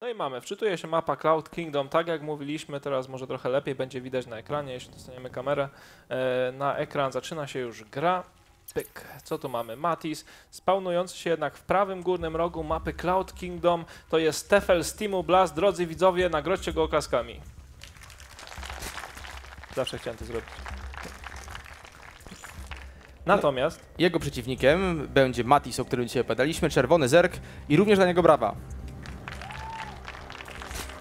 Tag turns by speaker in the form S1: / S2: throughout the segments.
S1: No i mamy, wczytuje się mapa Cloud Kingdom, tak jak mówiliśmy, teraz może trochę lepiej będzie widać na ekranie, jeśli dostaniemy kamerę e, na ekran, zaczyna się już gra. Pyk. Co tu mamy? Matis, spawnujący się jednak w prawym górnym rogu mapy Cloud Kingdom, to jest Tefel Steamu Blast. Drodzy widzowie, nagrodźcie go oklaskami. Zawsze chciałem to zrobić. Natomiast
S2: Jego przeciwnikiem będzie Matis, o którym dzisiaj opowiadaliśmy, czerwony zerk i również dla niego brawa.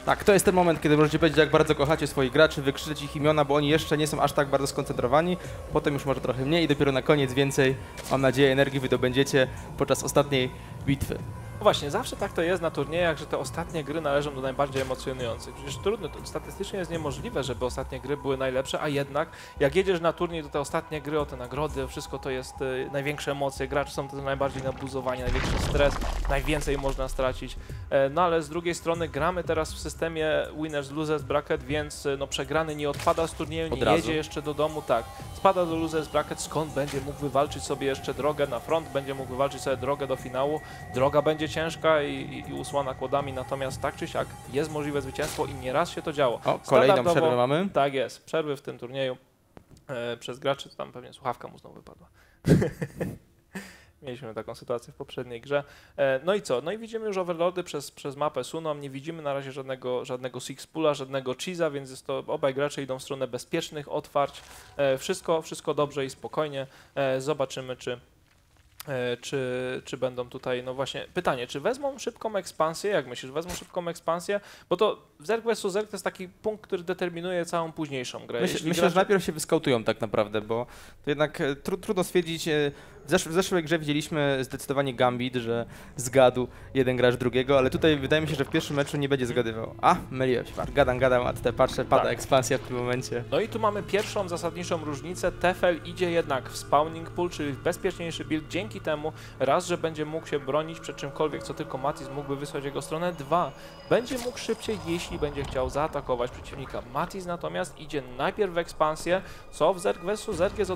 S2: Tak, to jest ten moment, kiedy możecie powiedzieć, jak bardzo kochacie swoich graczy, wykrzyczeć ich imiona, bo oni jeszcze nie są aż tak bardzo skoncentrowani. Potem już może trochę mniej i dopiero na koniec więcej, mam nadzieję, energii wydobędziecie podczas ostatniej bitwy.
S1: No właśnie, zawsze tak to jest na turniejach, że te ostatnie gry należą do najbardziej emocjonujących. Przecież trudno, statystycznie jest niemożliwe, żeby ostatnie gry były najlepsze, a jednak jak jedziesz na turniej, to te ostatnie gry, o te nagrody, wszystko to jest y, największe emocje, gracze są to najbardziej nabuzowani, największy stres, najwięcej można stracić. E, no ale z drugiej strony gramy teraz w systemie winners losers bracket, więc y, no przegrany nie odpada z turnieju,
S2: Od
S1: nie
S2: razu.
S1: jedzie jeszcze do domu, tak. Spada do losers bracket, skąd będzie mógł wywalczyć sobie jeszcze drogę na front, będzie mógł wywalczyć sobie drogę do finału. Droga będzie ciężka i, i, usłana kłodami, natomiast tak czy siak jest możliwe zwycięstwo i nieraz się to działo.
S2: O, kolejną przerwę mamy.
S1: Tak jest, przerwy w tym turnieju e, przez graczy, to tam pewnie słuchawka mu znowu wypadła. Mieliśmy taką sytuację w poprzedniej grze. E, no i co? No i widzimy już overlordy przez, przez mapę suną. Nie widzimy na razie żadnego, żadnego six pula, żadnego cheesa, więc jest to obaj gracze idą w stronę bezpiecznych otwarć. E, wszystko, wszystko dobrze i spokojnie. E, zobaczymy, czy, czy, czy będą tutaj, no właśnie, pytanie, czy wezmą szybką ekspansję? Jak myślisz, wezmą szybką ekspansję? Bo to Zerg vs Zerg to jest taki punkt, który determinuje całą późniejszą grę.
S2: Myślę, że najpierw się wyskautują tak naprawdę, bo to jednak e, tru, trudno stwierdzić. W, zesz w zeszłej grze widzieliśmy zdecydowanie Gambit, że zgadł jeden gracz drugiego, ale tutaj wydaje mi się, że w pierwszym meczu nie będzie zgadywał. A, myliłem się, gadam, gadam, a tutaj patrzę, pada
S1: Tak.
S2: ekspansja w tym momencie.
S1: No i tu mamy pierwszą zasadniczą różnicę. Tefel idzie jednak w spawning pool, czyli w bezpieczniejszy build. Dzięki temu raz, że będzie mógł się bronić przed czymkolwiek, co tylko Matis mógłby wysłać w jego stronę. Dwa, będzie mógł szybciej, jeśli będzie chciał zaatakować przeciwnika. Matis natomiast idzie najpierw w ekspansję, co w Zerg vs Zerg jest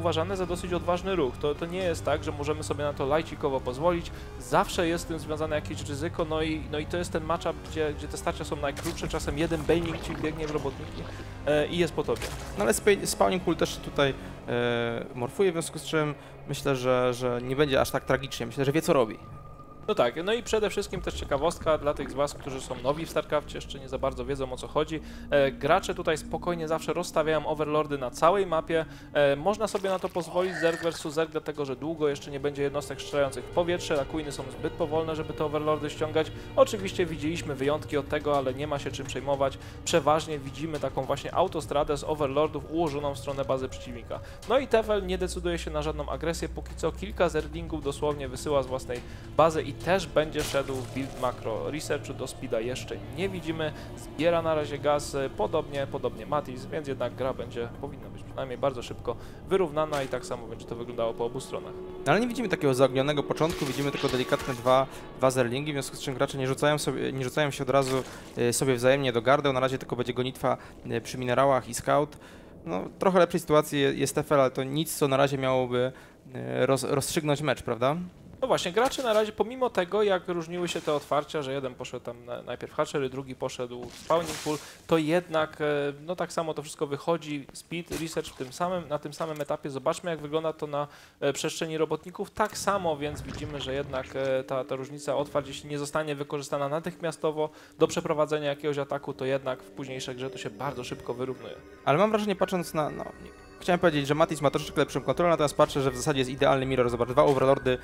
S1: uważane za dosyć odważny ruch. To, to nie jest tak, że możemy sobie na to lajcikowo pozwolić. Zawsze jest z tym związane jakieś ryzyko, no i, no i to jest ten matchup, gdzie, gdzie te starcia są najkrótsze. Czasem jeden bailing ci biegnie w robotniki e, i jest po tobie.
S2: No ale spa- spawning pool też tutaj e, morfuje, w związku z czym myślę, że, że nie będzie aż tak tragicznie. Myślę, że wie co robi.
S1: No tak, no i przede wszystkim też ciekawostka dla tych z Was, którzy są nowi w StarCraftie, jeszcze nie za bardzo wiedzą o co chodzi. E, gracze tutaj spokojnie zawsze rozstawiają overlordy na całej mapie. E, można sobie na to pozwolić Zerg versus Zerg, dlatego że długo jeszcze nie będzie jednostek strzelających w powietrze, queeny są zbyt powolne, żeby te overlordy ściągać. Oczywiście widzieliśmy wyjątki od tego, ale nie ma się czym przejmować. Przeważnie widzimy taką właśnie autostradę z overlordów ułożoną w stronę bazy przeciwnika. No i Tefel nie decyduje się na żadną agresję, póki co kilka zerglingów dosłownie wysyła z własnej bazy i też będzie szedł w build macro researchu do speeda jeszcze nie widzimy, zbiera na razie gaz, e, podobnie, podobnie Matis, więc jednak gra będzie, powinna być przynajmniej bardzo szybko wyrównana i tak samo będzie to wyglądało po obu stronach.
S2: No, ale nie widzimy takiego zaognionego początku, widzimy tylko delikatne dwa, dwa zerlingi, w związku z czym gracze nie rzucają, sobie, nie rzucają się od razu e, sobie wzajemnie do gardeł, na razie tylko będzie gonitwa e, przy minerałach i scout. No, trochę lepszej sytuacji je- jest TFL, ale to nic, co na razie miałoby roz, rozstrzygnąć mecz, prawda?
S1: No właśnie, gracze na razie, pomimo tego, jak różniły się te otwarcia, że jeden poszedł tam na, najpierw hatchery, drugi poszedł w spawning pool, to jednak, e, no tak samo to wszystko wychodzi, speed, research w tym samym, na tym samym etapie. Zobaczmy, jak wygląda to na e, przestrzeni robotników. Tak samo, więc widzimy, że jednak e, ta, ta różnica otwarć, jeśli nie zostanie wykorzystana natychmiastowo do przeprowadzenia jakiegoś ataku, to jednak w późniejszej grze to się bardzo szybko wyrównuje.
S2: Ale mam wrażenie, patrząc na. No, nie, chciałem powiedzieć, że Matis ma troszeczkę lepszą kontrolę, natomiast patrzę, że w zasadzie jest idealny mirror. Zobacz, dwa overlordy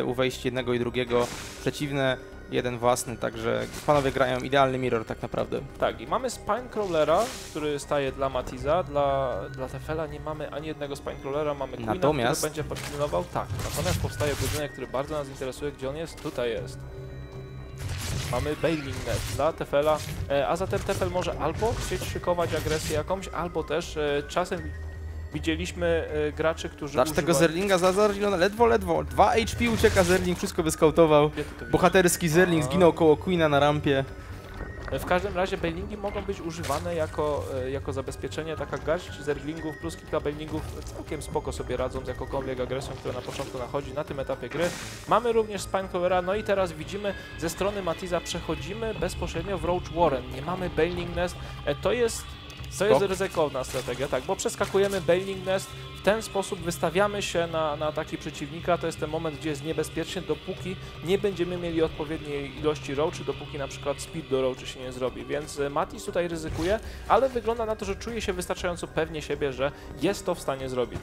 S2: y, u wejść jednego i drugiego przeciwne, jeden własny, także panowie grają idealny mirror tak naprawdę.
S1: Tak, i mamy Spinecrawlera, który staje dla Matiza, dla, dla Tefela nie mamy ani jednego Spinecrawlera, mamy Queena,
S2: Natomiast-
S1: który będzie pilnował. Tak, natomiast powstaje budynek, który bardzo nas interesuje, gdzie on jest? Tutaj jest. Mamy Bailing Net dla Tefela, e, a zatem Tefel może albo chcieć szykować agresję jakąś, albo też e, czasem widzieliśmy e, graczy, którzy
S2: Zacz tego
S1: używają-
S2: Zerlinga za Zerlina, ledwo, ledwo. 2 HP ucieka Zerling, wszystko wyskautował. Bohaterski Zerling zginął koło Queena na rampie.
S1: E, W każdym razie bailingi mogą być używane jako, e, jako zabezpieczenie, taka garść zerglingów plus kilka bailingów całkiem spoko sobie radzą z jakąkolwiek agresją, która na początku nachodzi na tym etapie gry. Mamy również Spinecrawlera, no i teraz widzimy ze strony Matiza przechodzimy bezpośrednio w Roach Warren. Nie mamy Bailing Nest, to jest to jest ryzykowna strategia, tak, bo przeskakujemy Bailing Nest, w ten sposób wystawiamy się na, na taki przeciwnika, to jest ten moment, gdzie jest niebezpiecznie, dopóki nie będziemy mieli odpowiedniej ilości roachy, dopóki na przykład speed do roachy się nie zrobi, więc e, Matis tutaj ryzykuje, ale wygląda na to, że czuje się wystarczająco pewnie siebie, że jest to w stanie zrobić.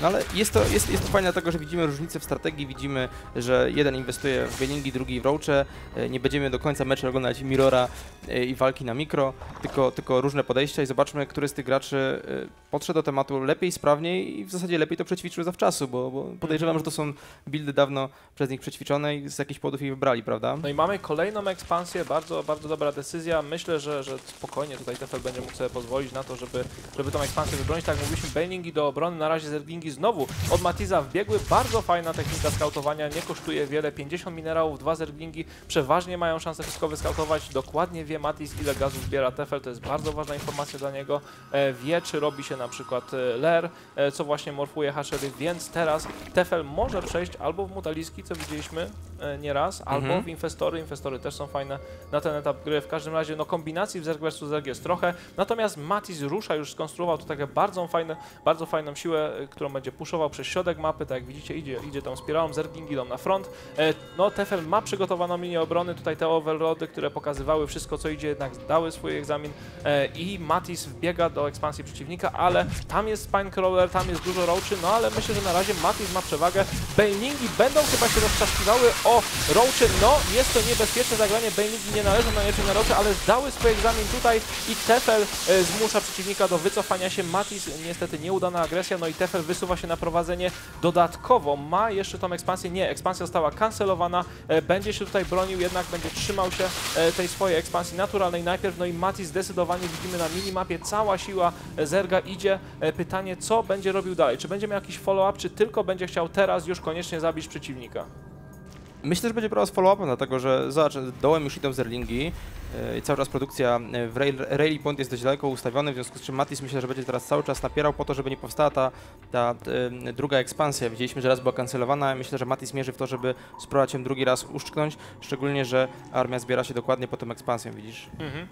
S2: No ale jest to, jest, jest to fajne dlatego, że widzimy różnicę w strategii, widzimy, że jeden inwestuje w bailingi, drugi w roache, e, nie będziemy do końca meczu oglądać Mirrora e, i walki na mikro, tylko, tylko różne podejścia i zobaczmy, który z tych graczy e, podszedł do tematu lepiej, sprawniej i w zasadzie lepiej to przećwiczył zawczasu, bo, bo podejrzewam, że to są buildy dawno przez nich przećwiczone i z jakichś powodów je wybrali, prawda?
S1: No i mamy kolejną ekspansję, bardzo, bardzo dobra decyzja. Myślę, że, że spokojnie tutaj Tefel będzie mógł sobie pozwolić na to, żeby, żeby tą ekspansję wybronić. Tak jak mówiliśmy, bailingi do obrony, na razie zerglingi znowu od Matiza wbiegły. Bardzo fajna technika skautowania, nie kosztuje wiele, 50 minerałów, dwa zerglingi, przeważnie mają szansę wszystko wyskautować. Dokładnie wie Matiz, ile gazu zbiera Tefel, to jest bardzo ważna informacja dla niego. E, wie, czy robi się na przykład e, ler, e, co właśnie morfuje hashery, więc teraz Tefel może przejść albo w mutaliski, co widzieliśmy nieraz, albo
S2: Mhm.
S1: w inwestory. Inwestory też są fajne na ten etap gry. W każdym razie no, kombinacji w Zerg vs Zerg jest trochę, natomiast Matiz rusza, już skonstruował tu takie bardzo fajne, bardzo fajną siłę, którą będzie puszował przez środek mapy, tak jak widzicie, idzie, idzie tą spiralą, Zerglingi idą na front. E, no, Tefel ma przygotowaną linię obrony, tutaj te overloady, które pokazywały wszystko, co idzie, jednak dały swój egzamin e, i Matis wbiega do ekspansji przeciwnika, ale tam jest Spinecrawler, tam jest dużo roachy, no ale myślę, że na razie Matis ma przewagę. Bailingi będą chyba się roztrzaskiwały o roachy, no jest to niebezpieczne zagranie, Bailingi nie należą najlepiej na roachy, ale zdały swój egzamin tutaj i Tefel e, zmusza przeciwnika do wycofania się. Matis niestety nieudana agresja, no i Tefel wysuwa się na prowadzenie dodatkowo. Ma jeszcze tą ekspansję, nie, ekspansja została kancelowana, e, będzie się tutaj bronił, jednak będzie trzymał się e, tej swojej ekspansji naturalnej najpierw, no i Matis zdecydowanie widzimy na minimapie, cała siła e, Zerga idzie. Pytanie, co będzie robił dalej? Czy będzie miał jakiś follow-up, czy tylko będzie chciał teraz już koniecznie zabić przeciwnika?
S2: Myślę, że będzie brała z follow-upem, dlatego że zobacz, dołem już idą zerlingi e, i cały czas produkcja e, w rail, rally point jest dość daleko ustawiony, w związku z czym Matis myślę, że będzie teraz cały czas napierał po to, żeby nie powstała ta, ta e, druga ekspansja. Widzieliśmy, że raz była kancelowana, myślę, że Matis mierzy w to, żeby spróbować ją drugi raz uszczknąć, szczególnie, że armia zbiera się dokładnie po tą ekspansją, widzisz?
S1: Mhm.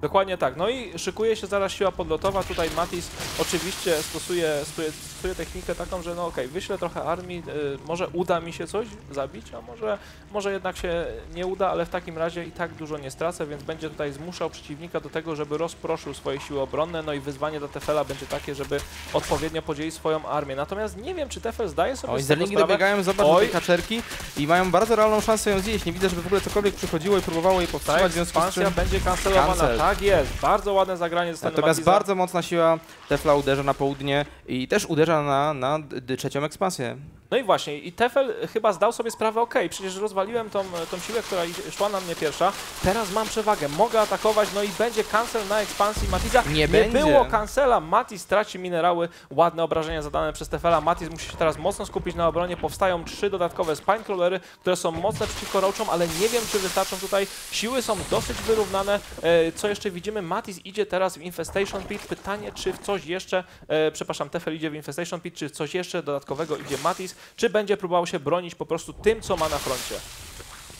S1: Dokładnie tak. No i szykuje się zaraz siła podlotowa. Tutaj Matis oczywiście stosuje, stosuje, stosuje technikę taką, że no okej, wyślę trochę armii, y, może uda mi się coś zabić, a może, może jednak się nie uda, ale w takim razie i tak dużo nie stracę, więc będzie tutaj zmuszał przeciwnika do tego, żeby rozproszył swoje siły obronne, no i wyzwanie dla Tefela będzie takie, żeby odpowiednio podzielić swoją armię. Natomiast nie wiem, czy Tefel zdaje sobie
S2: Oj,
S1: z tego sprawę.
S2: dobiegają, zobacz,
S1: Oj.
S2: tej kaczerki i mają bardzo realną szansę ją zjeść. Nie widzę, żeby w ogóle cokolwiek przychodziło i próbowało jej powstrzymać,
S1: Tak,
S2: w związku z czym...
S1: będzie kancelowana.
S2: Cancel.
S1: Tak jest, bardzo ładne zagranie ze strony
S2: Natomiast
S1: Matiza.
S2: bardzo mocna siła Tefla uderza na południe i też uderza na, na trzecią ekspansję.
S1: No i właśnie, i Tefel chyba zdał sobie sprawę, okej, przecież rozwaliłem tą, tą siłę, która szła na mnie pierwsza, teraz mam przewagę, mogę atakować, no i będzie cancel na ekspansji Matiza.
S2: Nie będzie.
S1: było cancela, Matis traci minerały, ładne obrażenia zadane przez Tefela, Matis musi się teraz mocno skupić na obronie, powstają trzy dodatkowe spinecrawlery, które są mocne przeciwko roachom, ale nie wiem, czy wystarczą tutaj, siły są dosyć wyrównane, e, co jeszcze widzimy, Matis idzie teraz w Infestation Pit, pytanie, czy w coś jeszcze, e, przepraszam, Tefel idzie w Infestation Pit, czy coś jeszcze dodatkowego idzie Matis, czy będzie próbował się bronić po prostu tym, co ma na froncie.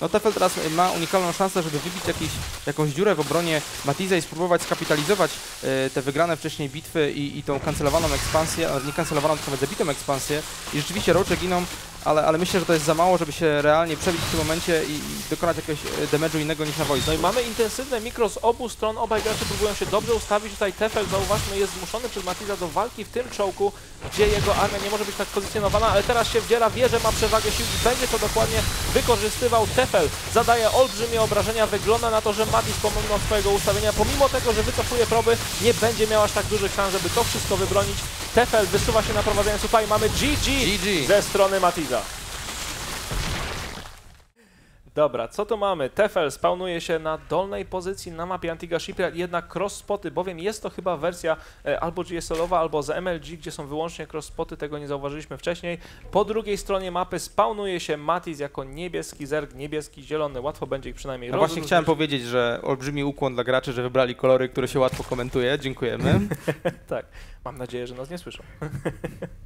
S2: No Tefel teraz ma unikalną szansę, żeby wybić jakiś, jakąś dziurę w obronie Matiza i spróbować skapitalizować e, te wygrane wcześniej bitwy i, i tą kancelowaną ekspansję, a nie kancelowaną, tylko zabitą ekspansję. I rzeczywiście rocze giną, ale, ale myślę, że to jest za mało, żeby się realnie przebić w tym momencie i, i dokonać jakiegoś e, damage'u innego niż na wojsku.
S1: No i mamy intensywne mikro z obu stron, obaj gracze próbują się dobrze ustawić, tutaj Tefel, zauważmy, jest zmuszony przez Matiza do walki w tym czołku, gdzie jego armia nie może być tak pozycjonowana, ale teraz się wdziera, wie, że ma przewagę sił i będzie to dokładnie wykorzystywał. Tefel zadaje olbrzymie obrażenia, wygląda na to, że Matiz pomimo swojego ustawienia, pomimo tego, że wycofuje proby, nie będzie miał aż tak dużych szans, żeby to wszystko wybronić. Tefel wysuwa się na prowadzenie, tutaj mamy GG
S2: GG.
S1: ze strony Matiza. Dobra, co to mamy? Tefel spawnuje się na dolnej pozycji na mapie Antigua Shipyard, jednak cross-spoty, bowiem jest to chyba wersja e, albo GSL-owa, albo z MLG, gdzie są wyłącznie cross-spoty, tego nie zauważyliśmy wcześniej. Po drugiej stronie mapy spawnuje się Matiz jako niebieski zerg, niebieski, zielony, łatwo będzie ich przynajmniej
S2: No właśnie chciałem powiedzieć, że olbrzymi ukłon dla graczy, że wybrali kolory, które się łatwo komentuje. Dziękujemy.
S1: Tak, mam nadzieję, że nas nie słyszą.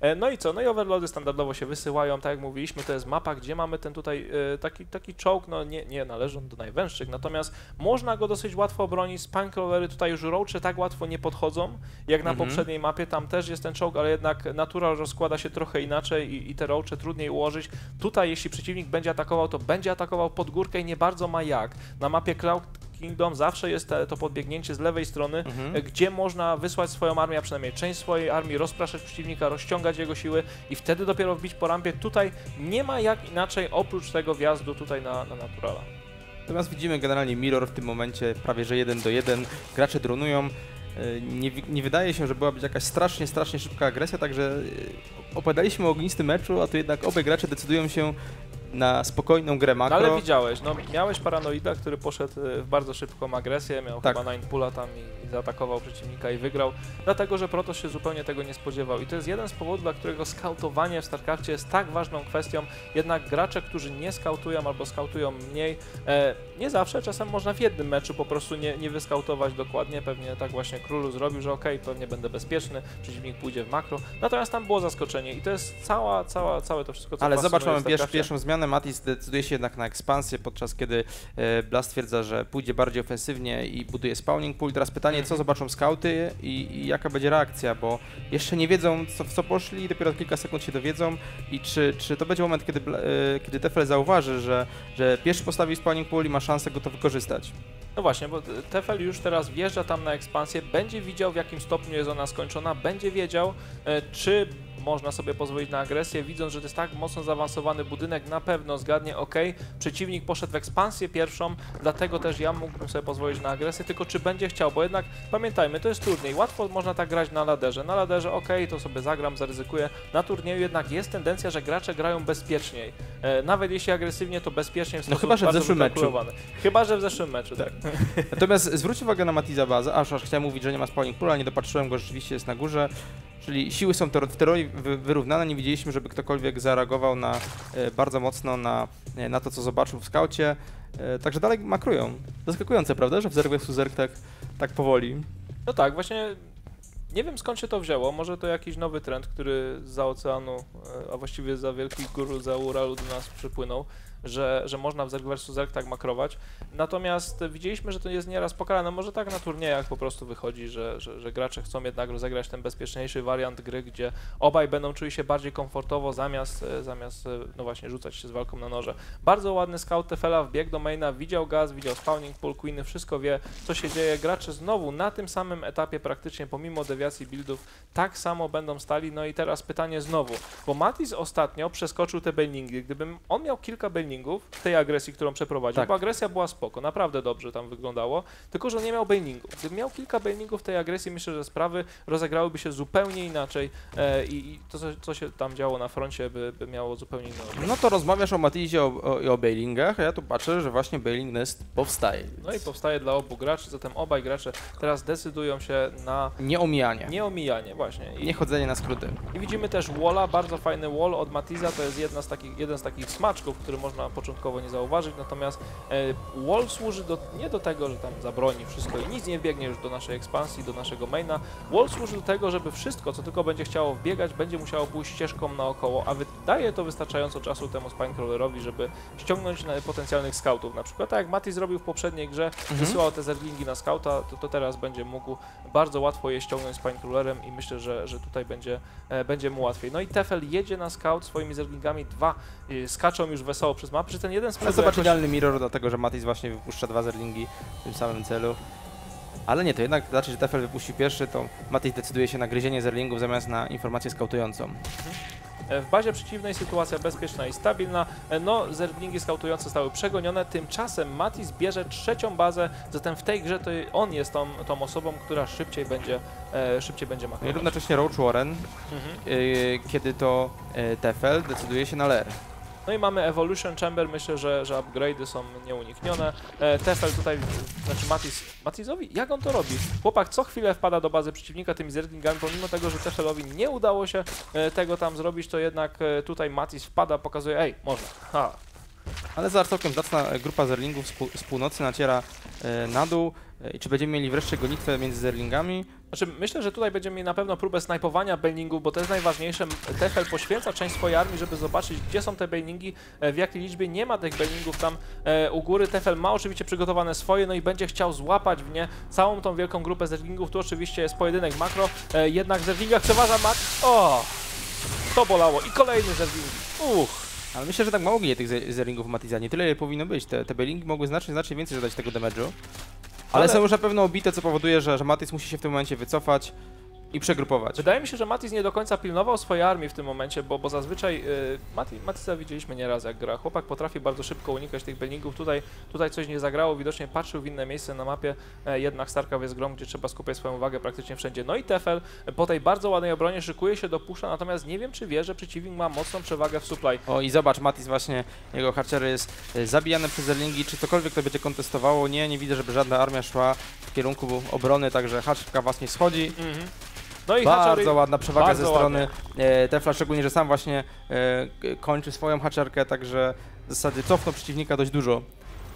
S1: E, No i co? No i overloady standardowo się wysyłają, tak jak mówiliśmy, to jest mapa, gdzie mamy ten tutaj e, taki, taki czołg, no nie, nie należy on do najwęższych, natomiast można go dosyć łatwo obronić, spancrawlery tutaj już roache tak łatwo nie podchodzą, jak na
S2: Mhm.
S1: poprzedniej mapie, tam też jest ten czołg, ale jednak natural rozkłada się trochę inaczej i, i te roache trudniej ułożyć. Tutaj jeśli przeciwnik będzie atakował, to będzie atakował pod górkę i nie bardzo ma jak. Na mapie Cloud Kingdom zawsze jest to podbiegnięcie z lewej strony,
S2: Mhm.
S1: gdzie można wysłać swoją armię, a przynajmniej część swojej armii, rozpraszać przeciwnika, rozciągać jego siły i wtedy dopiero wbić po rampie. Tutaj nie ma jak inaczej oprócz tego wjazdu tutaj na, na Naturala.
S2: Natomiast widzimy generalnie mirror w tym momencie prawie że jeden do jeden. Gracze dronują. E, Nie, nie wydaje się, że byłaby jakaś strasznie, strasznie szybka agresja, także e, opowiadaliśmy o ognistym meczu, a tu jednak obaj gracze decydują się na spokojną grę
S1: No
S2: makro.
S1: ale widziałeś, no miałeś paranoida, który poszedł e, w bardzo szybką agresję, miał
S2: Tak.
S1: chyba nine pula tam i, i zaatakował przeciwnika i wygrał, dlatego że Protoss się zupełnie tego nie spodziewał i to jest jeden z powodów, dla którego skautowanie w StarCraftie jest tak ważną kwestią, jednak gracze, którzy nie skautują albo skautują mniej, e, nie zawsze, czasem można w jednym meczu po prostu nie, nie wyskautować dokładnie, pewnie tak właśnie Królu zrobił, że okej, pewnie będę bezpieczny, przeciwnik pójdzie w makro, natomiast tam było zaskoczenie i to jest cała, cała, całe to wszystko, co
S2: Ale zobacz, mamy pierwszą zmianę. Matis decyduje się jednak na ekspansję, podczas kiedy e, Blast twierdza, że pójdzie bardziej ofensywnie i buduje spawning pool. Teraz pytanie, co
S1: Mhm.
S2: zobaczą skauty i, i jaka będzie reakcja, bo jeszcze nie wiedzą, co, w co poszli, dopiero kilka sekund się dowiedzą i czy, czy to będzie moment, kiedy, e, kiedy Tefel zauważy, że, że pierwszy postawi spawning pool i ma szansę go to wykorzystać.
S1: No właśnie, bo Tefel już teraz wjeżdża tam na ekspansję, będzie widział w jakim stopniu jest ona skończona, będzie wiedział, e, czy można sobie pozwolić na agresję, widząc, że to jest tak mocno zaawansowany budynek, na pewno zgadnie, ok, przeciwnik poszedł w ekspansję pierwszą, dlatego też ja mógłbym sobie pozwolić na agresję, tylko czy będzie chciał, bo jednak pamiętajmy, to jest turniej, łatwo można tak grać na laderze, na laderze ok, to sobie zagram, zaryzykuję, na turnieju jednak jest tendencja, że gracze grają bezpieczniej, e, nawet jeśli agresywnie, to bezpiecznie w sposób
S2: chyba, że w zeszłym meczu.
S1: Chyba, że w zeszłym meczu, tak.
S2: Natomiast zwróć uwagę na Matiza bazę, aż, aż chciałem mówić, że nie ma spawning poola, nie dopatrzyłem go, rzeczywiście jest na górze. Czyli siły są w teorii wy- wyrównane, nie widzieliśmy, żeby ktokolwiek zareagował na, e, bardzo mocno na, e, na to, co zobaczył w skaucie. E, także dalej makrują. Zaskakujące, prawda, że w Zerg vs tak, tak powoli.
S1: No tak, właśnie nie wiem skąd się to wzięło. Może to jakiś nowy trend, który za oceanu, a właściwie za wielkich gór, za Uralu do nas przypłynął, że, że można w Zerg vs Zerg tak makrować. Natomiast widzieliśmy, że to jest nieraz pokarane. Może tak na turniejach po prostu wychodzi, że, że, że gracze chcą jednak rozegrać ten bezpieczniejszy wariant gry, gdzie obaj będą czuli się bardziej komfortowo zamiast, zamiast no właśnie, rzucać się z walką na noże. Bardzo ładny scout Tefela wbiegł do maina, widział gaz, widział spawning pool, queeny, wszystko wie, co się dzieje. Gracze znowu na tym samym etapie praktycznie, pomimo dewiacji buildów, tak samo będą stali. No i teraz pytanie znowu, bo Matis ostatnio przeskoczył te bailingi. Gdybym on miał kilka bailingów w tej agresji, którą przeprowadził,
S2: Tak.
S1: bo agresja była spoko, naprawdę dobrze tam wyglądało, tylko że nie miał bailingów. Gdybym miał kilka bailingów w tej agresji, myślę, że sprawy rozegrałyby się zupełnie inaczej e, i, i to, co, co się tam działo na froncie, by, by miało zupełnie inną
S2: No to rozmawiasz o Matizie o, i o bailingach, a ja tu patrzę, że właśnie bailing nest powstaje.
S1: No i powstaje dla obu graczy, zatem obaj gracze teraz decydują się na
S2: Nieomijanie,
S1: nieomijanie właśnie. I,
S2: nie chodzenie na skróty.
S1: I widzimy też Walla, bardzo fajny wall od Matiza, to jest jedna z takich, jeden z takich smaczków, który można początkowo nie zauważyć, natomiast e, wall służy do, nie do tego, że tam zabroni wszystko i nic nie biegnie już do naszej ekspansji, do naszego maina. Wall służy do tego, żeby wszystko, co tylko będzie chciało wbiegać, będzie musiało pójść ścieżką naokoło, a wydaje to wystarczająco czasu temu Spinecrawlerowi, żeby ściągnąć na potencjalnych scoutów. Na przykład tak jak Mati zrobił w poprzedniej grze, wysyłał te zerglingi na scouta, to, to teraz będzie mógł bardzo łatwo je ściągnąć z Pinecrawlerem i myślę, że, że tutaj będzie, e, będzie mu łatwiej. No i Tefel jedzie na scout swoimi zerglingami, dwa y, skaczą już wesoło przez mapę, czy ten jeden sprawdza
S2: zobacz
S1: jakoś...
S2: idealny mirror, dlatego że Matis właśnie wypuszcza dwa zerlingi w tym samym celu. Ale nie, to jednak znaczy, że Tefel wypuści pierwszy, to Matis decyduje się na gryzienie zerlingów zamiast na informację skautującą.
S1: E, W bazie przeciwnej sytuacja bezpieczna i stabilna. E, No, zerglingi skautujące zostały przegonione. Tymczasem Matis bierze trzecią bazę, zatem w tej grze to on jest tą, tą osobą, która szybciej będzie, e, szybciej będzie
S2: No i
S1: makrować.
S2: równocześnie Roach Warren,
S1: Mhm.
S2: yy, kiedy to yy, Tefel decyduje się na Ler.
S1: No i mamy Evolution Chamber, myślę, że, że upgrade'y są nieuniknione. E, Tefel tutaj, znaczy Matis, Matizowi, jak on to robi? Chłopak co chwilę wpada do bazy przeciwnika tymi zerglingami, pomimo tego, że Tefelowi nie udało się e, tego tam zrobić, to jednak e, tutaj Matis wpada, pokazuje, ej, można. Ha.
S2: Ale za całkiem zacna grupa zerlingów z, pół- z północy naciera na dół. E, I czy będziemy mieli wreszcie gonitwę między zerlingami?
S1: Znaczy, myślę, że tutaj będziemy mieli na pewno próbę snajpowania bailingów, bo to jest najważniejsze. Tefel poświęca część swojej armii, żeby zobaczyć, gdzie są te bailingi, e, w jakiej liczbie nie ma tych bailingów tam e, u góry. Tefel ma oczywiście przygotowane swoje, no i będzie chciał złapać w nie całą tą wielką grupę zerlingów. Tu oczywiście jest pojedynek makro, e, jednak w zerlingach przeważa mak... O! To bolało. I kolejny zerling. Uch.
S2: Ale myślę, że tak mało ginie tych ze- zerlingów Matiza. Nie tyle ile powinno być. Te, te bailingi mogły znacznie, znacznie więcej zadać tego damage'u. Ale,
S1: Ale-
S2: są już na pewno obite, co powoduje, że, że Matiz musi się w tym momencie wycofać i przegrupować.
S1: Wydaje mi się, że Matis nie do końca pilnował swojej armii w tym momencie, bo, bo zazwyczaj y, Mati, Matisa widzieliśmy nieraz jak gra. Chłopak potrafi bardzo szybko unikać tych bailingów. Tutaj, tutaj coś nie zagrało, widocznie patrzył w inne miejsce na mapie. E, jednak Starkaw jest grą, gdzie trzeba skupiać swoją uwagę praktycznie wszędzie. No i Tefel e, po tej bardzo ładnej obronie szykuje się do pusza, natomiast nie wiem czy wie, że przeciwnik ma mocną przewagę w supply.
S2: O i zobacz, Matiz właśnie, jego harcery jest e, zabijany przez zerlingi. Czy cokolwiek to będzie kontestowało? Nie, nie widzę, żeby żadna armia szła w kierunku obrony, także haczka właśnie schodzi.
S1: Mhm. No i
S2: Bardzo
S1: Hatchery,
S2: ładna przewaga
S1: bardzo
S2: ze strony e, Tefla, szczególnie, że sam właśnie e, kończy swoją haczerkę, także w zasadzie cofnął przeciwnika dość dużo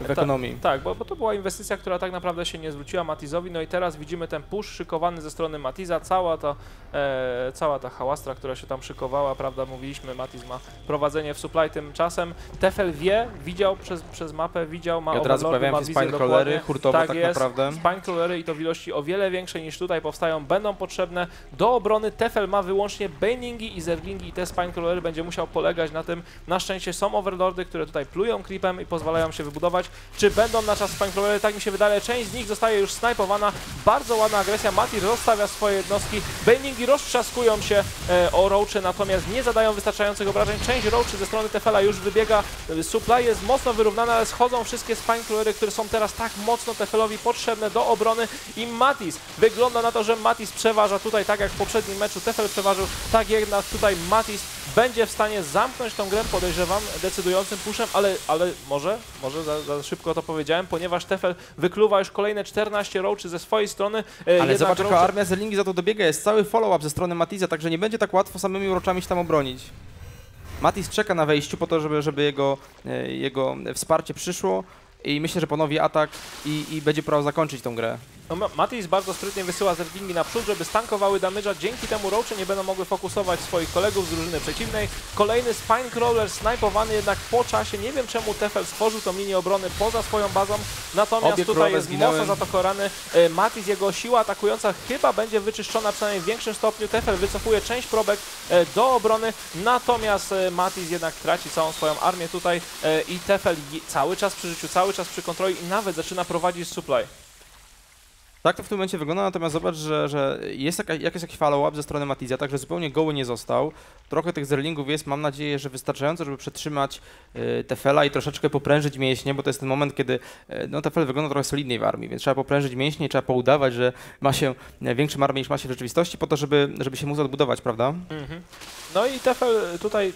S2: w
S1: Tak.
S2: ekonomii.
S1: Tak, bo, bo to była inwestycja, która tak naprawdę się nie zwróciła Matizowi, no i teraz widzimy ten push szykowany ze strony Matiza, cała ta, e, cała ta hałastra, która się tam szykowała, prawda, mówiliśmy, Matiz ma prowadzenie w supply tymczasem, Tefel wie, widział przez, przez mapę, widział, ma
S2: I od razu pojawiają się spine-crawlery, hurtowo tak,
S1: Tak jest.
S2: naprawdę.
S1: Spine i to w ilości o wiele większej niż tutaj powstają, będą potrzebne do obrony. Tefel ma wyłącznie Baningi i Zerglingi i te Spine będzie musiał polegać na tym. Na szczęście są Overlordy, które tutaj plują creepem i pozwalają się wybudować. Czy będą na czas Spine Tak mi się wydaje. Część z nich zostaje już snajpowana. Bardzo ładna agresja. Mati rozstawia swoje jednostki. Baningi roztrzaskują się e, o Roachy, natomiast nie zadają wystarczających obrażeń. Część Roachy ze strony Tefela już wybiega. E, Supply jest mocno wyrównana, ale schodzą wszystkie Spine które są teraz tak mocno Tefelowi potrzebne do obrony i Matis. Wygląda na to, że Matis przeważa tutaj, tak jak w poprzednim meczu Tefel przeważył, tak jednak tutaj Matis będzie w stanie zamknąć tą grę, podejrzewam, decydującym puszem, ale, ale może, może za, za szybko to powiedziałem, ponieważ Tefel wykluwa już kolejne 14 roachy ze swojej strony. e,
S2: Ale zobacz, jaka
S1: roachy-
S2: armia zerlingi za to dobiega. Jest cały follow-up ze strony Matiza, także nie będzie tak łatwo samymi uroczami się tam obronić. Matiz czeka na wejściu po to, żeby, żeby jego, e, jego wsparcie przyszło i myślę, że ponowi atak i, i będzie próbował zakończyć tą grę.
S1: No, Ma- Matis bardzo sprytnie wysyła zergingi naprzód, żeby stankowały damage'a. Dzięki temu roache nie będą mogły fokusować swoich kolegów z drużyny przeciwnej. Kolejny Spine Crawler snajpowany jednak po czasie. Nie wiem czemu Tefel stworzył tą linię obrony poza swoją bazą. Natomiast
S2: Obie
S1: tutaj jest
S2: zginęły.
S1: mocno zatokorany. E, Matis, jego siła atakująca chyba będzie wyczyszczona przynajmniej w większym stopniu. Tefel wycofuje część probek e, do obrony. Natomiast e, Matis jednak traci całą swoją armię tutaj i Tefel cały czas przy życiu, cały czas przy kontroli i nawet zaczyna prowadzić supply.
S2: Tak to w tym momencie wygląda, natomiast zobacz, że, że jest jakiś jakiś follow-up ze strony Matiza, także zupełnie goły nie został. Trochę tych zerlingów jest, mam nadzieję, że wystarczająco, żeby przetrzymać y, Tefela i troszeczkę poprężyć mięśnie, bo to jest ten moment, kiedy y, no, Tefel wygląda trochę solidniej w armii, więc trzeba poprężyć mięśnie, trzeba poudawać, że ma się większą armię niż ma się w rzeczywistości, po to, żeby, żeby się móc odbudować, prawda?
S1: Mhm. No i Tefel tutaj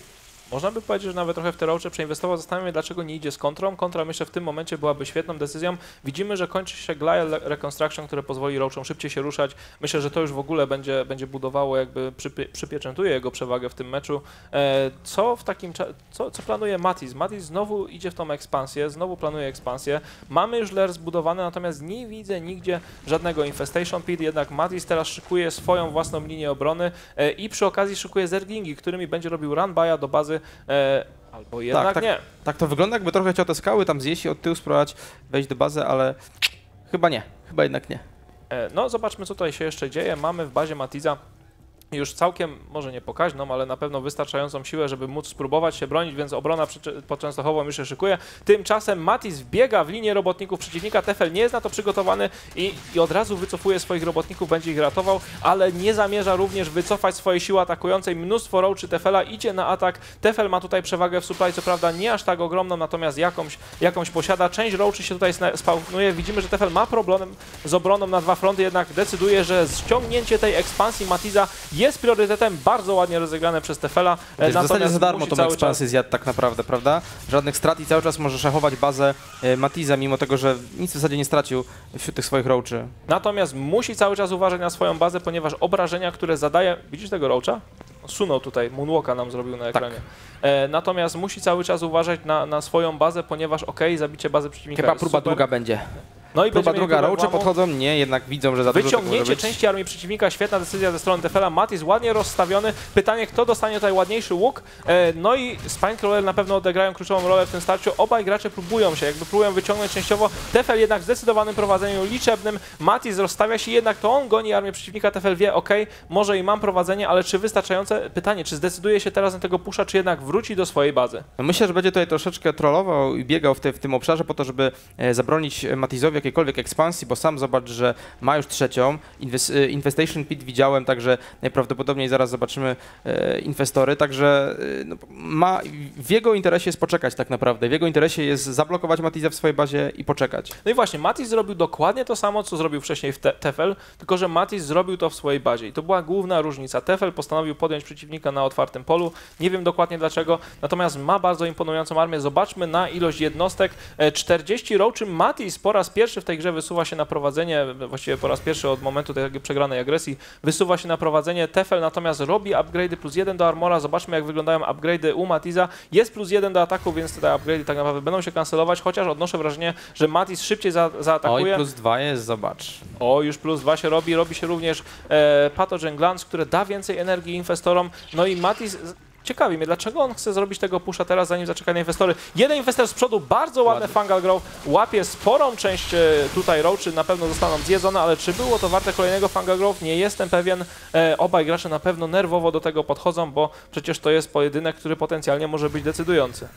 S1: można by powiedzieć, że nawet trochę w te roache przeinwestował. Zastanawiam się, dlaczego nie idzie z kontrą. Kontra myślę w tym momencie byłaby świetną decyzją. Widzimy, że kończy się Glial Reconstruction, które pozwoli roachom szybciej się ruszać. Myślę, że to już w ogóle będzie, będzie budowało, jakby przypie, przypieczętuje jego przewagę w tym meczu. E, co w takim co, co planuje Matis? Matis znowu idzie w tą ekspansję, znowu planuje ekspansję. Mamy już lair zbudowane, natomiast nie widzę nigdzie żadnego Infestation Pit, jednak Matis teraz szykuje swoją własną linię obrony e, i przy okazji szykuje zerglingi, którymi będzie robił run by'a do bazy, e, albo jednak
S2: tak.
S1: nie.
S2: Tak to wygląda, jakby trochę chciał te skały tam zjeść i od tyłu spróbować wejść do bazy, ale chyba nie, chyba jednak nie.
S1: E, No, zobaczmy, co tutaj się jeszcze dzieje. Mamy w bazie Matiza już całkiem, może nie pokaźną, ale na pewno wystarczającą siłę, żeby móc spróbować się bronić, więc obrona pod Częstochową już się szykuje. Tymczasem Matis wbiega w linię robotników przeciwnika, Tefel nie jest na to przygotowany i, i od razu wycofuje swoich robotników, będzie ich ratował, ale nie zamierza również wycofać swojej siły atakującej. Mnóstwo roaczy Tefela idzie na atak. Tefel ma tutaj przewagę w supply, co prawda nie aż tak ogromną, natomiast jakąś, jakąś posiada. Część roaczy się tutaj spawnuje. Widzimy, że Tefel ma problem z obroną na dwa fronty, jednak decyduje, że ściągnięcie tej ekspansji Matiza jest priorytetem, bardzo ładnie rozegrane przez Tefela.
S2: Wiesz, w zasadzie za darmo tą ekspansję zjadł tak naprawdę, prawda? Żadnych strat i cały czas może szachować bazę e, Matiza, mimo tego, że nic w zasadzie nie stracił wśród tych swoich roaczy.
S1: Natomiast musi cały czas uważać na swoją bazę, ponieważ obrażenia, które zadaje. Widzisz tego roacha? Sunął tutaj, Moonwalka nam zrobił na ekranie. E, natomiast musi cały czas uważać na, na swoją bazę, ponieważ okej, zabicie bazy przeciwnika
S2: Chyba próba
S1: super.
S2: druga będzie.
S1: No i
S2: Próba druga, roache podchodzą? Nie, jednak widzą, że za
S1: Wyciągnięcie części armii przeciwnika, świetna decyzja ze strony Tefela. Matis ładnie rozstawiony. Pytanie, kto dostanie tutaj ładniejszy łuk. E, no i Spinecrawler na pewno odegrają kluczową rolę w tym starciu. Obaj gracze próbują się, jakby próbują wyciągnąć częściowo. Tefel jednak w zdecydowanym prowadzeniu liczebnym. Matis rozstawia się, jednak to on goni armię przeciwnika. Tefel wie, ok, może i mam prowadzenie, ale czy wystarczające? Pytanie, czy zdecyduje się teraz na tego pusza, czy jednak wróci do swojej bazy?
S2: Myślę, że będzie tutaj troszeczkę trollował i biegał w, te, w tym obszarze po to, żeby e, zabronić e, Matizowi jakiejkolwiek ekspansji, bo sam zobacz, że ma już trzecią. Inwes, e, Infestation Pit widziałem, także najprawdopodobniej zaraz zobaczymy e, inwestory, także e, no, ma, w jego interesie jest poczekać tak naprawdę. W jego interesie jest zablokować Matiza w swojej bazie i poczekać.
S1: No i właśnie, Matis zrobił dokładnie to samo, co zrobił wcześniej w Te Tefel, tylko że Matis zrobił to w swojej bazie. I to była główna różnica. Tefel postanowił podjąć przeciwnika na otwartym polu. Nie wiem dokładnie dlaczego, natomiast ma bardzo imponującą armię. Zobaczmy na ilość jednostek. E, 40 roaczy. Matis po raz pierwszy w tej grze wysuwa się na prowadzenie, właściwie po raz pierwszy od momentu tej przegranej agresji, wysuwa się na prowadzenie. Tefel natomiast robi upgrade'y plus jeden do armora. Zobaczmy jak wyglądają upgrade'y u Matiza. Jest plus jeden do ataku, więc te upgrade'y tak naprawdę będą się kancelować, chociaż odnoszę wrażenie, że Matis szybciej za, zaatakuje.
S2: Oj, plus dwa jest, zobacz.
S1: O, już plus dwa się robi. Robi się również e, Pathogen Glance, które da więcej energii inwestorom. No i Matis. Ciekawi mnie, dlaczego on chce zrobić tego pusza teraz, zanim zaczeka na inwestory. Jeden inwestor z przodu, bardzo ładny
S2: Ładny.
S1: Fungal Grove, łapie sporą część e, tutaj roaczy, na pewno zostaną zjedzone, ale czy było to warte kolejnego Fungal Grove? Nie jestem pewien. E, obaj gracze na pewno nerwowo do tego podchodzą, bo przecież to jest pojedynek, który potencjalnie może być decydujący.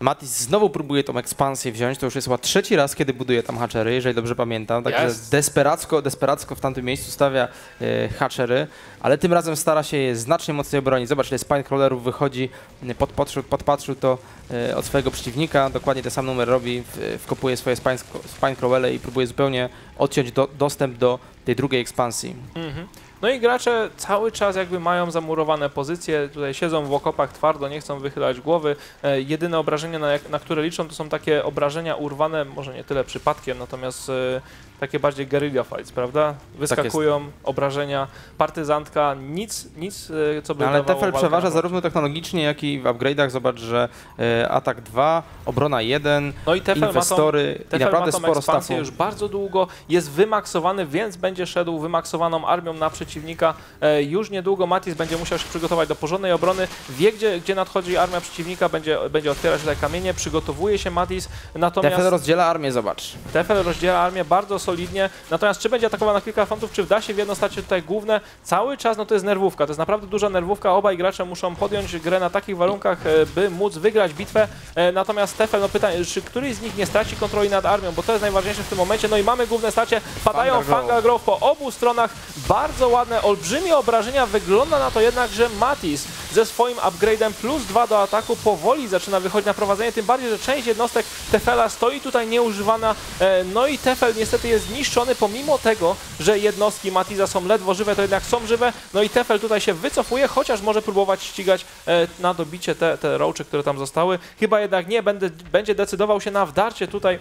S2: Matis znowu próbuje tą ekspansję wziąć, to już jest chyba trzeci raz, kiedy buduje tam hatchery, jeżeli dobrze pamiętam, także
S1: Jest.
S2: desperacko, desperacko w tamtym miejscu stawia e, hatchery, ale tym razem stara się je znacznie mocniej obronić. Zobacz, ile spinecrawlerów wychodzi, e, podpatrzył, podpatrzył to e, od swojego przeciwnika, dokładnie ten sam numer robi, w, wkopuje swoje spine- spinecrawlery i próbuje zupełnie odciąć do, dostęp do tej drugiej ekspansji.
S1: Mhm. No i gracze cały czas jakby mają zamurowane pozycje, tutaj siedzą w okopach twardo, nie chcą wychylać głowy. E, jedyne obrażenia, na, jak, na które liczą, to są takie obrażenia urwane, może nie tyle przypadkiem, natomiast e, takie bardziej guerrilla fights, prawda? Wyskakują obrażenia, partyzantka, nic, nic e, co by
S2: No, ale Tefel przeważa zarówno technologicznie, jak i w upgrade'ach. Zobacz, że e, atak 2, obrona 1,
S1: No i Tefel ma tą,
S2: inwestory i naprawdę
S1: ma tą
S2: sporo stafu.
S1: już bardzo długo, jest wymaksowany, więc będzie szedł wymaksowaną armią na przeciwnika. E, już niedługo Matis będzie musiał się przygotować do porządnej obrony, wie gdzie, gdzie nadchodzi armia przeciwnika, będzie, będzie otwierać tutaj kamienie, przygotowuje się Matis, natomiast
S2: Tefel rozdziela armię, zobacz.
S1: Tefel rozdziela armię bardzo solidnie, natomiast czy będzie atakował na kilka frontów, czy wda się w jedno starcie tutaj główne, cały czas no to jest nerwówka, to jest naprawdę duża nerwówka, obaj gracze muszą podjąć grę na takich warunkach, e, by móc wygrać bitwę, e, natomiast Tefel, no pytanie, czy któryś z nich nie straci kontroli nad armią, bo to jest najważniejsze w tym momencie, no i mamy główne starcie, padają.
S2: Fungal Grove
S1: po obu stronach, bardzo ładne, olbrzymie obrażenia, wygląda na to jednak, że Matis ze swoim upgrade'em plus 2 do ataku. Powoli zaczyna wychodzić na prowadzenie, tym bardziej, że część jednostek Tefela stoi tutaj nieużywana, e, no i Tefel niestety jest zniszczony, pomimo tego, że jednostki Matiza są ledwo żywe, to jednak są żywe, no i Tefel tutaj się wycofuje, chociaż może próbować ścigać e, na dobicie te, te które tam zostały. Chyba jednak nie, będę, będzie decydował się na wdarcie tutaj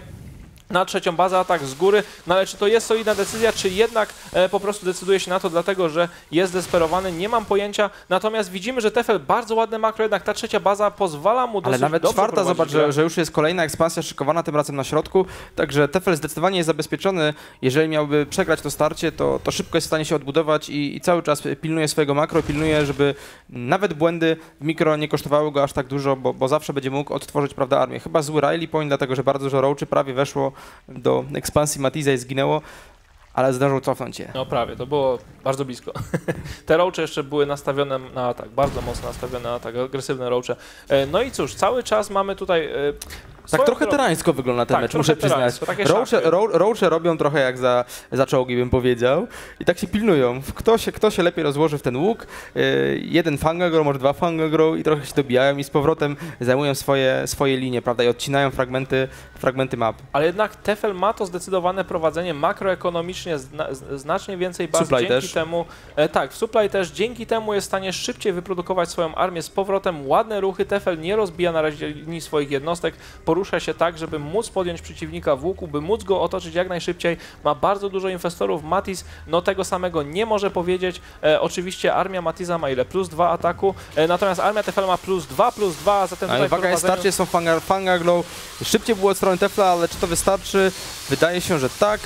S1: na trzecią bazę, atak z góry, no ale czy to jest solidna decyzja, czy jednak e, po prostu decyduje się na to dlatego, że jest desperowany, nie mam pojęcia, natomiast widzimy, że Tefel bardzo ładne makro, jednak ta trzecia baza pozwala mu dosyć
S2: Ale nawet czwarta, zobacz, że, że już jest kolejna ekspansja szykowana, tym razem na środku, także Tefel zdecydowanie jest zabezpieczony. Jeżeli miałby przegrać to starcie, to, to szybko jest w stanie się odbudować i, i cały czas pilnuje swojego makro, pilnuje, żeby nawet błędy w mikro nie kosztowały go aż tak dużo, bo, bo zawsze będzie mógł odtworzyć prawda, armię. Chyba zły Riley point, dlatego że bardzo dużo roaczy prawie weszło do ekspansji Matiza i zginęło, ale zdążył cofnąć je.
S1: No prawie, to było bardzo blisko. Te roache jeszcze były nastawione na atak, bardzo mocno nastawione na atak, agresywne roache. E, No i cóż, cały czas mamy tutaj...
S2: Tak trochę
S1: drogą-
S2: terańsko wygląda ten
S1: Tak,
S2: mecz, muszę przyznać. Roache, robią trochę jak za, za czołgi, bym powiedział. I tak się pilnują. Kto się, kto się lepiej rozłoży w ten łuk. Yy, jeden fangagro, może dwa fangagro i trochę się dobijają i z powrotem zajmują swoje, swoje linie, prawda? I odcinają fragmenty, fragmenty map.
S1: Ale jednak Tefel ma to zdecydowane prowadzenie makroekonomicznie zna, znacznie więcej baz.
S2: Supply
S1: dzięki
S2: też.
S1: temu, e, tak, w supply też, dzięki temu jest w stanie szybciej wyprodukować swoją armię z powrotem. Ładne ruchy, Tefel nie rozbija na razie linii swoich jednostek, porusza się tak, żeby móc podjąć przeciwnika w łuku, by móc go otoczyć jak najszybciej. Ma bardzo dużo inwestorów. Matis, no tego samego nie może powiedzieć. E, oczywiście armia Matiza ma ile? Plus 2 ataku, e, natomiast armia Tefel ma plus 2, plus 2, a zatem
S2: Ale
S1: tutaj
S2: uwaga, jest
S1: prowadzeniu-
S2: starcie, są fanga, fangaglow. Szybciej było od strony Tefla, ale czy to wystarczy? Wydaje się, że tak.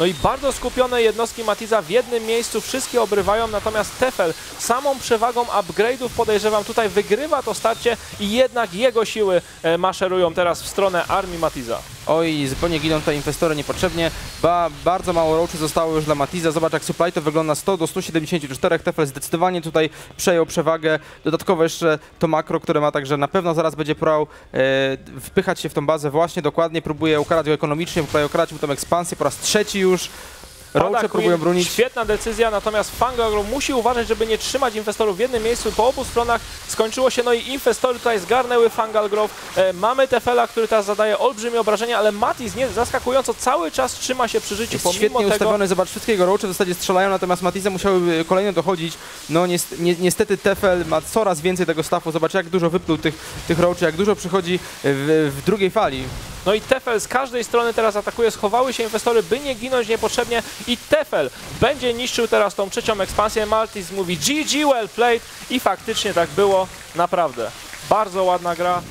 S1: No i bardzo skupione jednostki Matiza w jednym miejscu wszystkie obrywają, natomiast Tefel samą przewagą upgrade'ów podejrzewam tutaj wygrywa to starcie i jednak jego siły e, maszerują teraz w stronę armii Matiza.
S2: Oj, zupełnie giną tutaj inwestory niepotrzebnie. Ba, bardzo mało roachy zostało już dla Matiza. Zobacz jak supply to wygląda 100 do 174. Tefel zdecydowanie tutaj przejął przewagę. Dodatkowo jeszcze to makro, które ma także na pewno zaraz będzie próbował e, wpychać się w tą bazę właśnie dokładnie. Próbuje ukarać go ekonomicznie, próbuje ukarać mu tą ekspansję po raz trzeci już. Roache próbują bronić.
S1: Świetna decyzja, natomiast Fangagro musi uważać, żeby nie trzymać inwestorów w jednym miejscu. Po obu stronach skończyło się, no i inwestory tutaj zgarnęły Fangalgrove. E, mamy Tefela, który teraz zadaje olbrzymie obrażenia, ale Matiz nie, zaskakująco cały czas trzyma się przy życiu,
S2: Jest
S1: pomimo
S2: świetnie
S1: tego...
S2: ustawiony, zobacz, wszystkie jego roache w zasadzie strzelają, natomiast Matiza musiały kolejno dochodzić. No niest- ni niestety Tefel ma coraz więcej tego staffu, zobacz jak dużo wypluł tych, tych roaczy, jak dużo przychodzi w, w drugiej fali.
S1: No i Tefel z każdej strony teraz atakuje, schowały się inwestory, by nie ginąć niepotrzebnie i Tefel będzie niszczył teraz tą trzecią ekspansję. Maltis mówi GG well played i faktycznie tak było, naprawdę. Bardzo ładna gra.